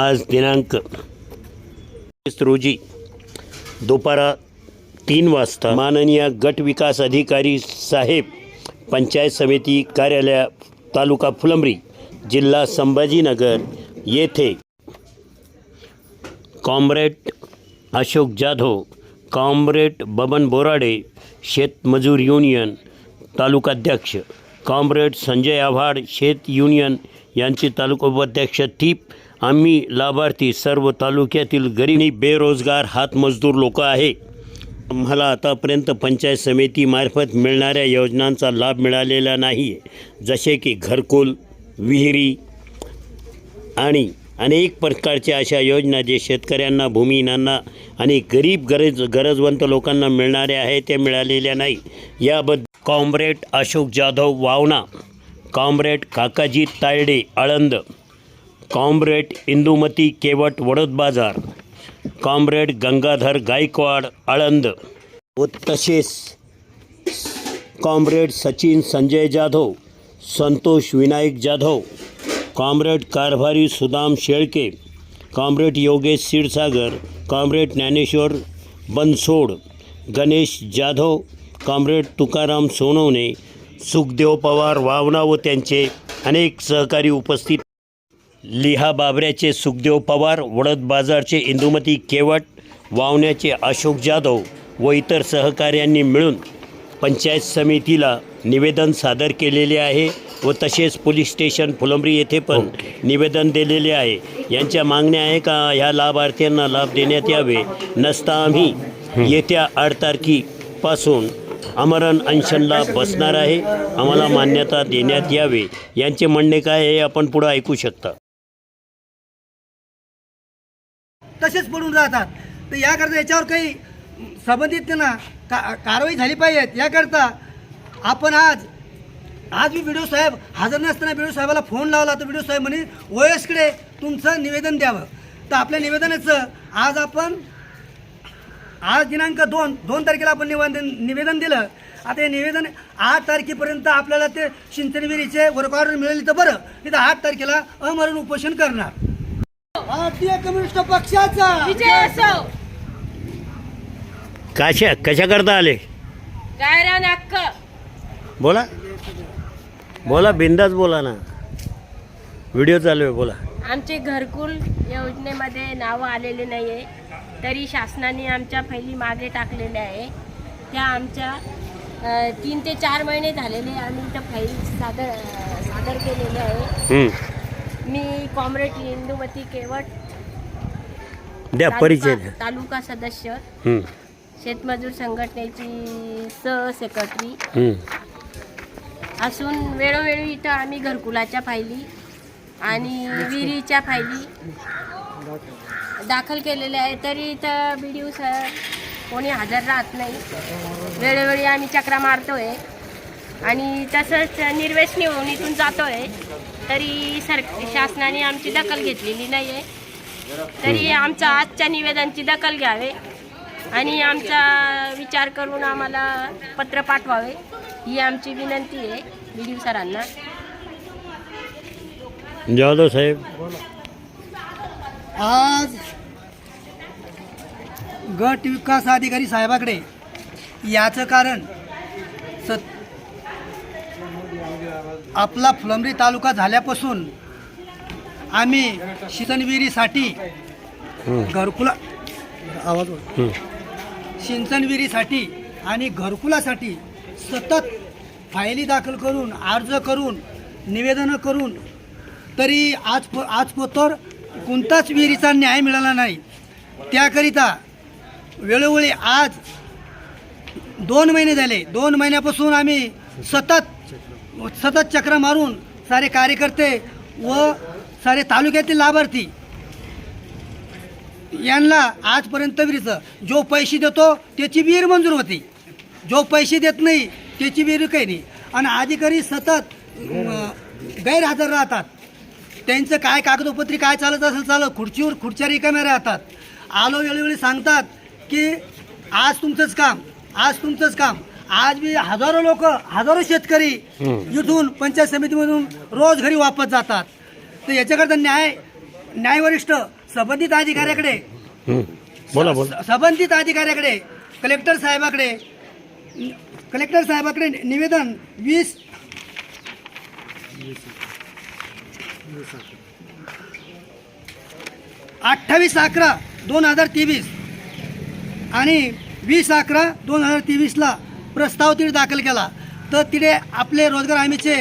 आज दिनांक रोजी दुपारा तीन वाजता माननीय गट विकास अधिकारी साहेब पंचायत समिती कार्यालय तालुका फुलंब्री जिल्हा संभाजीनगर येथे कॉम्रेड अशोक जाधव कॉम्रेड बबन बोराडे शेतमजूर युनियन तालुकाध्यक्ष कॉम्रेड संजय आव्हाड शेत युनियन यांचे तालुका उपाध्यक्ष थीप आम्ही लाभार्थी सर्व तालुक्यातील गरीब बेरोजगार हातमजदूर लोक आहे. आम्हाला आतापर्यंत पंचायत समितीमार्फत मिळणाऱ्या योजनांचा लाभ मिळालेला नाही. जसे की घरकुल विहिरी आणि अनेक प्रकारच्या अशा योजना जे शेतकऱ्यांना भूमिहीनांना आणि गरीब गरज गरजवंत लोकांना मिळणाऱ्या आहेत त्या मिळालेल्या नाही. याबद्दल comrade Ashok Jadhav Vavna comrade Kakaji Tayde Aland comrade Indumati Kewat Wadod Bazar. Comrade Gangadhar Gaikwad Aland. व तसेच comrade Sachin Sanjay Jadhav. Santosh Vinayak Jadhav. Comrade Karbhari Sudam Shelke. Comrade Yogesh Kshirsagar. Comrade Dnyaneshwar Bansod. Ganesh Jadhav. Comrade Tukaram Sonawane. Sukhdev Pawar Vavna व त्यांचे अनेक सहकारी उपस्थित लिहा बाबऱ्याचे सुखदेव पवार वडद बाजारचे इंदुमती केवट वावण्याचे अशोक जाधव व इतर सहकाऱ्यांनी मिळून पंचायत समितीला निवेदन सादर केलेले आहे व तसेच पोलीस स्टेशन फुलंब्री येथे पण निवेदन दिलेले आहे. यांच्या मागण्या आहे का? ह्या लाभार्थ्यांना लाभ देण्यात यावे. नसता आम्ही येत्या आठ तारखेपासून अमरण अनशनला बसणार आहे. आम्हाला मान्यता देण्यात यावे. यांचे म्हणणे काय आहे आपण पुढं ऐकू शकता. तसेच पडून राहतात. तर याकरता याच्यावर काही संबंधित त्यांना का कारवाई झाली पाहिजेत याकरता आपण आज आज मी व्हिडिओ साहेब हजर नसताना व्हिडिओ साहेबाला फोन लावला तर व्हिडिओ साहेब म्हणे ओ एसकडे तुमचं निवेदन द्यावं. तर आपल्या निवेदनाचं आज आपण आज दिनांक दोन दोन तारखेला आपण निवेदन निवेदन दिलं. आता हे निवेदन आठ तारखेपर्यंत आपल्याला ते सिंचनविहिरीचे वर्क ऑर्डर मिळेल तर बरं. नाही तर आठ तारखेला अमरण उपोषण करणार. भारतीय कम्युनिस्ट पक्षाचा. विजय असो. कशा कशा करता आले? गायरान हक्क. बोला. बोला बिंदास बोला ना. व्हिडिओ चालू आहे बोला. आमचे घरकुल योजनेमध्ये नावं आलेले नाही आहे तरी शासनाने आमच्या फैली मागे टाकलेले आहे. त्या आमच्या अ, तीन ते चार महिने झालेले आम्ही त्या फाईल सादर सादर केलेले आहे. हं. मी कॉम्रेड इंदुमती केवट द्या परिचय द्या. तालुका सदस्य. शेतमजूर संघटनेची सहसेक्रेटरी. असून वेळोवेळी इथं आम्ही घरकुलाच्या फायली आणि विहिरीच्या फायली दाखल केलेल्या आहे. तरी इथं बी डी कोणी हजर राहत नाही. वेळोवेळी आम्ही चक्रा मारतोय. आणि तसंच निर्वेशनी होऊन इथून जातोय. तरी सर शासनाने आमची दखल घेतलेली नाही आहे तरी आमच्या आजच्या निवेदनची दखल घ्यावे आणि आमचा विचार करून आम्हाला पत्र पाठवावे ही आमची विनंती आहे बी डी सरांना. जाधव साहेब. आज गट विकास अधिकारी साहेबाकडे याचं कारण सत आपला फुलंब्री तालुका झाल्यापासून आम्ही सिंचनविहिरीसाठी घरकुला आवाज. सिंचनविहिरीसाठी आणि घरकुलासाठी सतत फायली दाखल करून अर्ज करून निवेदनं करून तरी आज प आज पोतर कोणताच विहिरीचा न्याय मिळाला नाही. त्याकरिता वेळोवेळी आज दोन महिने झाले. दोन महिन्यापासून आम्ही सतत सतत चक्र मारून सारे कार्यकर्ते व सारे तालुक्यातील लाभार्थी यांना आजपर्यंत विहिरीचं जो पैसे देतो त्याची विहीर मंजूर होती. जो पैसे देत नाही त्याची विहीर काही नाही. आणि अधिकारी सतत गैरहजर राहतात. त्यांचं काय कागदोपत्री काय चालत असेल चालत खुर्चीवर खुर्च्या रिकाम्या राहतात. आलो वेळोवेळी सांगतात की आज तुमचंच काम आज तुमचंच काम. आज बी हजारो लोक हजारो शेतकरी इथून पंचायत समितीमधून रोज घरी वापस जातात. तर याच्याकरता न्याय न्यायवरिष्ठ संबंधित अधिकाऱ्याकडे. बोला बोला. स- संबंधित अधिकाऱ्याकडे कलेक्टर साहेबाकडे कलेक्टर साहेबाकडे निवेदन वीस अठ्ठावीस अकरा दोन हजार तेवीस आणि वीस अकरा दोन हजार तेवीसला प्रस्ताव तिथे दाखल केला. तर तिथे आपले रोजगार हमीचे